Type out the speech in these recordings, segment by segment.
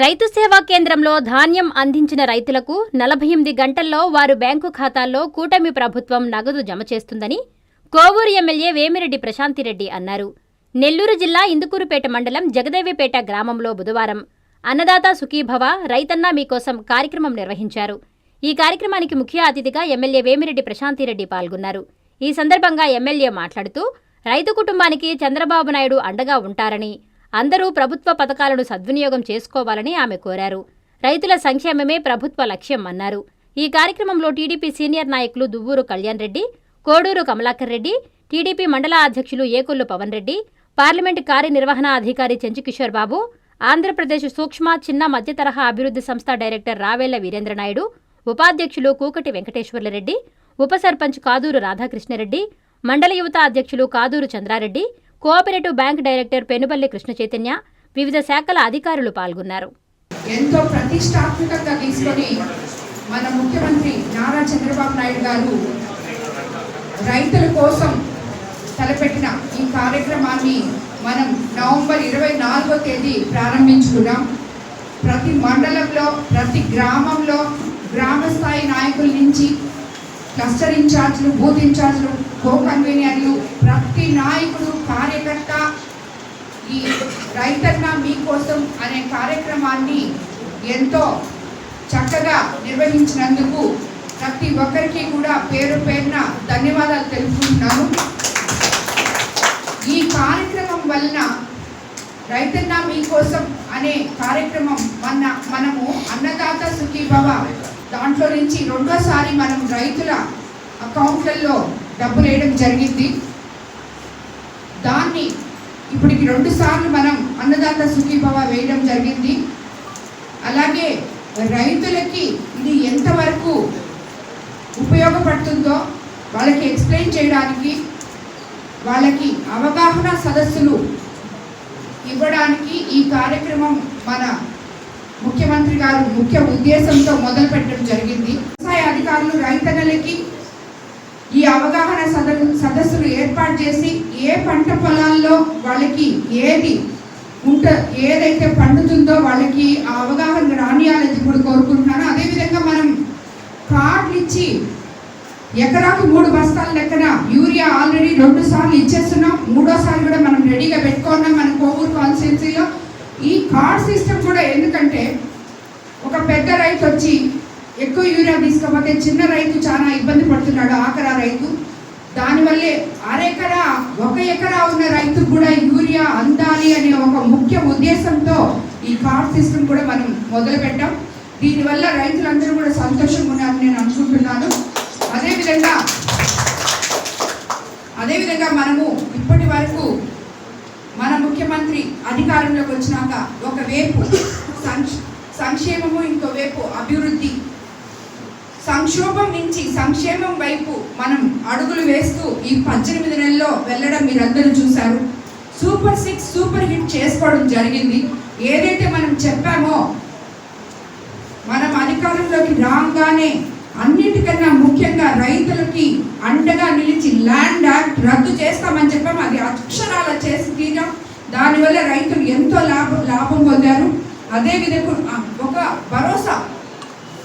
రైతు సేవా కేంద్రంలో ధాన్యం అందించిన రైతులకు నలభై ఎనిమిది గంటల్లో వారు బ్యాంకు ఖాతాల్లో కూటమి ప్రభుత్వం నగదు జమ చేస్తుందని కోవూరు ఎమ్మెల్యే వేమిరెడ్డి ప్రశాంతిరెడ్డి అన్నారు. నెల్లూరు జిల్లా ఇందుకూరుపేట మండలం జగదేవిపేట గ్రామంలో బుధవారం అన్నదాత సుఖీభవ రైతన్న మీకోసం కార్యక్రమం నిర్వహించారు. ఈ కార్యక్రమానికి ముఖ్య అతిథిగా ఎమ్మెల్యే వేమిరెడ్డి ప్రశాంతిరెడ్డి పాల్గొన్నారు. ఈ సందర్భంగా ఎమ్మెల్యే మాట్లాడుతూ రైతు కుటుంబానికి చంద్రబాబు నాయుడు అండగా ఉంటారని అందరూ ప్రభుత్వ పథకాలను సద్వినియోగం చేసుకోవాలని ఆమె కోరారు. రైతుల సంక్షేమమే ప్రభుత్వ లక్ష్యం అన్నారు. ఈ కార్యక్రమంలో టీడీపీ సీనియర్ నాయకులు దువ్వూరు కళ్యాణ్ రెడ్డి కోడూరు కమలాకర్ రెడ్డి టీడీపీ మండల అధ్యక్షులు ఏకొల్లు పవన్ రెడ్డి పార్లమెంటు కార్యనిర్వహణ అధికారి చెంచుకిషోర్ బాబు ఆంధ్రప్రదేశ్ సూక్ష్మ చిన్న మధ్య తరహా అభివృద్ధి సంస్థ డైరెక్టర్ రావేళ్ళ వీరేంద్రనాయుడు ఉపాధ్యక్షులు కూకటి వెంకటేశ్వర్లరెడ్డి ఉప సర్పంచ్ కాదూరు రాధాకృష్ణరెడ్డి మండల యువత అధ్యక్షులు Kaduru Chandra Reddy cooperative bank director Penuballi Krishna Chaitanya వివిధ శాఖల అధికారులు పాల్గొన్నారు. ఎంతో ప్రతిష్టాత్మకంగా తీసుకొని మన ముఖ్యమంత్రి నారా చంద్రబాబు నాయుడు గారు రైతుల కోసం తలపెట్టిన ఈ కార్యక్రమాన్ని మనం నవంబర్ ఇరవై నాలుగో తేదీ ప్రారంభించుకున్నాం ప్రతి మండలంలో ప్రతి గ్రామంలో గ్రామ స్థాయి నాయకుల నుంచి క్లస్టర్ ఇన్ఛార్జ్లు బూత్ ఇన్ఛార్జ్లు కో కన్వీనియర్లు ప్రతి నాయకుడు కార్యకర్త ఈ రైతన్న మీకోసం అనే కార్యక్రమాన్ని ఎంతో చక్కగా నిర్వహించినందుకు ప్రతి ఒక్కరికి కూడా పేరు పేరున ధన్యవాదాలు తెలుపుకుంటున్నాను. ఈ కార్యక్రమం వలన రైతన్న మీకోసం అనే కార్యక్రమం మన దాంట్లో నుంచి రెండోసారి మనం రైతుల అకౌంట్లలో డబ్బులు వేయడం జరిగింది. దాన్ని ఇప్పటికి రెండు సార్లు మనం అన్నదాత సుఖీభవ వేయడం జరిగింది. అలాగే రైతులకి ఇది ఎంతవరకు ఉపయోగపడుతుందో వాళ్ళకి ఎక్స్ప్లెయిన్ చేయడానికి వాళ్ళకి అవగాహన సదస్సులు ఇవ్వడానికి ఈ కార్యక్రమం మన ముఖ్యమంత్రి గారు ముఖ్య ఉద్దేశంతో మొదలు పెట్టడం జరిగింది. వ్యవసాయ అధికారులు రైతన్నలకి ఈ అవగాహన సదస్సు సదస్సులు ఏర్పాటు చేసి ఏ పంట పొలాల్లో వాళ్ళకి ఏది ఉంట ఏదైతే పండుతుందో వాళ్ళకి ఆ అవగాహన రానియాలని కూడా కోరుకుంటున్నాను. అదేవిధంగా మనం కార్డులు ఇచ్చి ఎకరాకు మూడు బస్తాల లెక్కన యూరియా ఆల్రెడీ రెండు సార్లు ఇచ్చేస్తున్నాం. మూడోసారి కూడా మనం రెడీగా పెట్టుకున్నాం. మన కోవూరు కాన్స్టిట్యున్సీలో ఈ కార్డ్ సిస్టమ్ కూడా ఎందుకంటే ఒక పెద్ద రైతు వచ్చి ఎక్కువ యూరియా తీసుకోకపోతే చిన్న రైతు చాలా ఇబ్బంది పడుతున్నాడు ఆఖరా రైతు. దానివల్లే అరెకరా ఒక ఎకరా ఉన్న రైతుకు కూడా యూరియా అందాలి అనే ఒక ముఖ్య ఉద్దేశంతో ఈ కార్డ్ సిస్టమ్ కూడా మనం మొదలుపెట్టాం. దీనివల్ల రైతులందరూ కూడా సంతోషంగా ఉన్నారని నేను అనుకుంటున్నాను. అదేవిధంగా అదేవిధంగా మనము ఇప్పటి వరకు మన ముఖ్యమంత్రి అధికారంలోకి వచ్చినాక ఒకవైపు సంక్ష సంక్షేమము ఇంకోవైపు అభివృద్ధి. సంక్షోభం నుంచి సంక్షేమం వైపు మనం అడుగులు వేస్తూ ఈ పద్దెనిమిది నెలల్లో వెళ్ళడం మీరందరూ చూశారు. సూపర్ సిక్స్ సూపర్ హిట్ చేసుకోవడం జరిగింది. ఏదైతే మనం చెప్పామో మనం అధికారంలోకి రాగానే అన్నిటికన్నా ముఖ్యంగా రైతులకి అండగా నిలిచి ల్యాండ్ యాక్ట్ రద్దు చేస్తామని చెప్పాము అది అక్షరాల చేసి తీరాం దానివల్ల రైతులు ఎంతో లాభం పొందారు. పొందారు అదేవిధంగా ఒక భరోసా.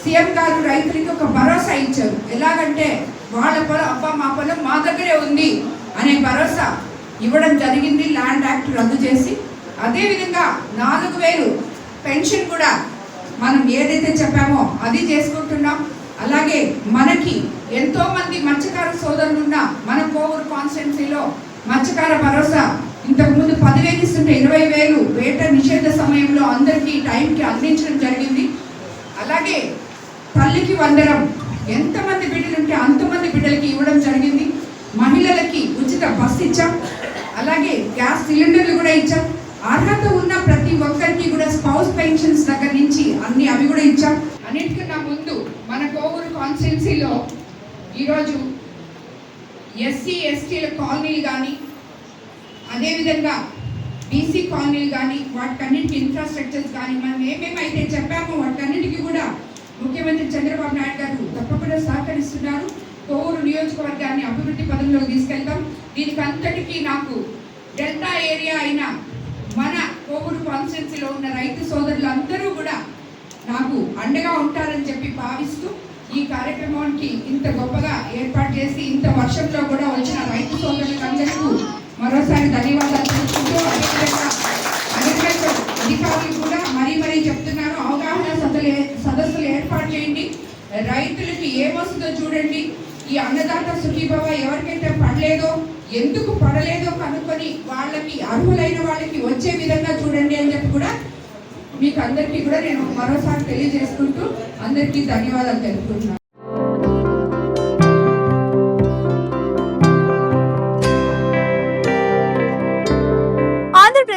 సీఎం గారు రైతులకి ఒక భరోసా ఇచ్చారు. ఎలాగంటే వాళ్ళ పొలం అబ్బా మా పొలం మా దగ్గరే ఉంది అనే భరోసా ఇవ్వడం జరిగింది. ల్యాండ్ యాక్ట్ రద్దు చేసి. అదేవిధంగా నాలుగు వేలు పెన్షన్ కూడా మనం ఏదైతే చెప్పామో అది చేసుకుంటున్నాం. అలాగే మనకి ఎంతోమంది మత్స్యకార సోదరులు ఉన్న మన కోవూరు కాన్స్టిట్యున్సీలో మత్స్యకార భరోసా ఇంతకుముందు పదివేలు ఇస్తుంటే ఇరవై వేలు వేట నిషేధ సమయంలో అందరికీ టైంకి అందించడం జరిగింది. అలాగే తల్లికి వందరం ఎంతమంది బిడ్డలు ఉంటే అంతమంది బిడ్డలకి ఇవ్వడం జరిగింది. మహిళలకి ఉచిత బస్ ఇచ్చాం. అలాగే గ్యాస్ సిలిండర్లు కూడా ఇచ్చాం. అర్హత ఉన్న ప్రతి ఒక్కరికి కూడా స్పౌస్ పెన్షన్స్ దగ్గర నుంచి అన్ని అవి కూడా ఇచ్చాం. అన్నిటికన్నా ముందు మన కోవూరు కాన్స్టిట్యున్సీలో ఈరోజు ఎస్సీ ఎస్టీల కాలనీలు కానీ అదేవిధంగా బీసీ కాలనీలు కానీ వాటికన్నిటికి ఇన్ఫ్రాస్ట్రక్చర్స్ కానీ మనం ఏమేమైతే చెప్పామో వాటికన్నిటికీ కూడా ముఖ్యమంత్రి చంద్రబాబు నాయుడు గారు తప్పకుండా సహకరిస్తున్నారు. కోవూరు నియోజకవర్గాన్ని అభివృద్ధి పదంలోకి తీసుకెళ్తాం. దీనికి అంతటికీ నాకు డెల్టా ఏరియా అయిన మన కోవూరు కాన్స్టిట్యున్సీలో ఉన్న రైతు సోదరులందరూ కూడా నాకు అండగా ఉంటారని చెప్పి భావిస్తూ ఈ కార్యక్రమానికి ఇంత గొప్పగా ఏర్పాటు చేసి ఇంత వర్షంలో కూడా మరోసారి ధన్యవాదాలు తెలుసుకుంటూ అగ్రికల్చర్ అధికారులు కూడా మరీ మరీ చెప్తున్నారు. అవగాహన సదలు సదస్సులు ఏర్పాటు చేయండి. రైతులకి ఏమొస్తుందో చూడండి. ఈ అన్నదాత సుఖీభవ ఎవరికైతే పడలేదో ఎందుకు పడలేదో కనుక్కొని వాళ్ళకి అర్హులైన వాళ్ళకి వచ్చే విధంగా చూడండి అని చెప్పి కూడా మీకు అందరికీ కూడా నేను మరోసారి తెలియజేసుకుంటూ అందరికీ ధన్యవాదాలు తెలుపుకుంటున్నాను.